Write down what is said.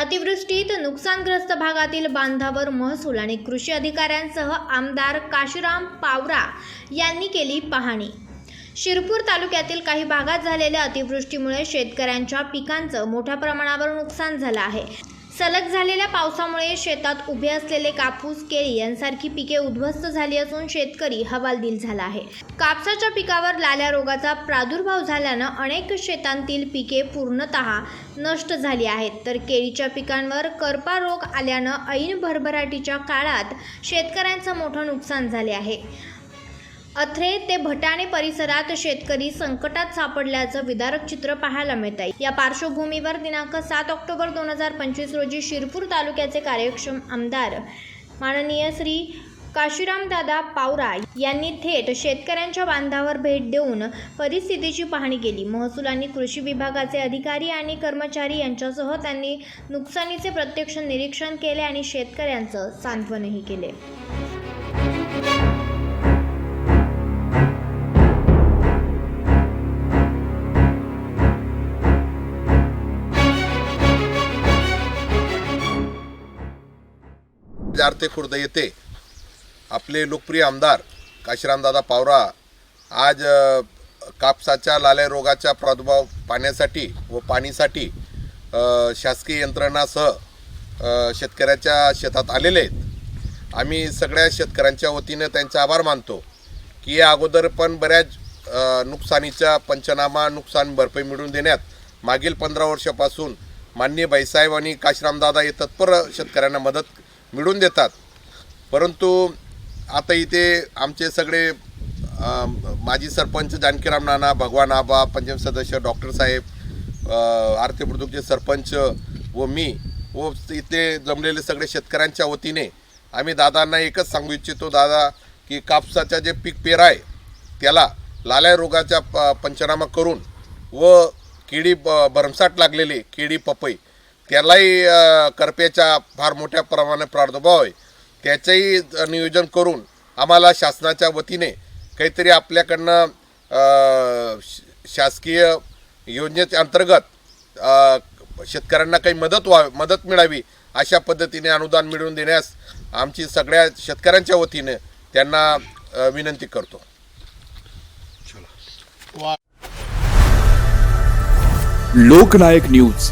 अतिवृष्टीत नुकसानग्रस्त भागातील बांधावर महसूल आणि कृषी अधिकाऱ्यांसह आमदार काशीराम पावरा यांनी केली पाहणी. शिरपूर तालुक्यातील काही भागात झालेल्या अतिवृष्टीमुळे शेतकऱ्यांच्या पिकांचं मोठ्या प्रमाणावर नुकसान झालं आहे. सलग झालेल्या पावसामुळे शेतात उभे असलेले कापूस केळी यांसारखी पिके उद्ध्वस्त झाली असून शेतकरी हवालदिल झाला आहे. कापसाच्या पिकावर लाल्या रोगाचा प्रादुर्भाव झाल्यानं अनेक शेतांतील पिके पूर्णतः नष्ट झाली आहेत. तर केळीच्या पिकांवर करपा रोग आल्यानं ऐन भरभराटीच्या काळात शेतकऱ्यांचं मोठं नुकसान झाले आहे. अथरे ते भटाणे परिसरात शेतकरी संकटात सापडल्याचं विदारक चित्र पाहायला मिळत आहे या पार्श्वभूमीवर दिनांक सात ऑक्टोबर दोन हजार पंचवीस रोजी शिरपूर तालुक्याचे कार्यक्षम आमदार माननीय श्री काशीरामदादा पावरा यांनी थेट शेतकऱ्यांच्या बांधावर भेट देऊन परिस्थितीची पाहणी केली. महसूल आणि कृषी विभागाचे अधिकारी आणि कर्मचारी यांच्यासह त्यांनी नुकसानीचे प्रत्यक्ष निरीक्षण केले आणि शेतकऱ्यांचं सांत्वनही केले. जारते खुर्द येथे आपले लोकप्रिय आमदार काशीरामदादा पावरा आज कापसाच्या लाल्या रोगाचा प्रादुर्भाव पाण्यासाठी व पाणीसाठी शासकीय यंत्रणासह शेतकऱ्याच्या शेतात आलेले आहेत. आम्ही सगळ्या शेतकऱ्यांच्या वतीनं त्यांचे आभार मानतो की या अगोदर पण बऱ्याच नुकसानीचा पंचनामा नुकसान भरपाई मिळवून देण्यात मागील पंधरा वर्षापासून माननीय भाईसाहेब आणि काशीरामदादा हे तत्पर शेतकऱ्यांना मदत मिळून देतात. परंतु आता इथे आमचे सगळे माजी सरपंच जानकीराम नाना भगवान आबा पंचम सदस्य डॉक्टर साहेब आरती बुद्रुकचे सरपंच व मी व इथे जमलेले सगळे शेतकऱ्यांच्या वतीने आम्ही दादांना एकच सांगू इच्छितो दादा की कापसाच्या जे पीक पेर आहे त्याला लाल्या रोगाचा प पंचनामा करून व केळी ब भरमसाट लागलेली केळी पपई त्यालाही अ, करप्याच्या फार मोठ्या प्रमाणात प्रादुर्भाव आहे. त्याचंही नियोजन करून आम्हाला शासनाच्या वतीने काहीतरी आपल्याकडनं शासकीय योजनेच्या अंतर्गत शेतकऱ्यांना काही मदत व्हा मदत मिळावी अशा पद्धतीने अनुदान मिळवून देण्यास आमची सगळ्या शेतकऱ्यांच्या वतीने त्यांना विनंती करतो. लोकनायक न्यूज.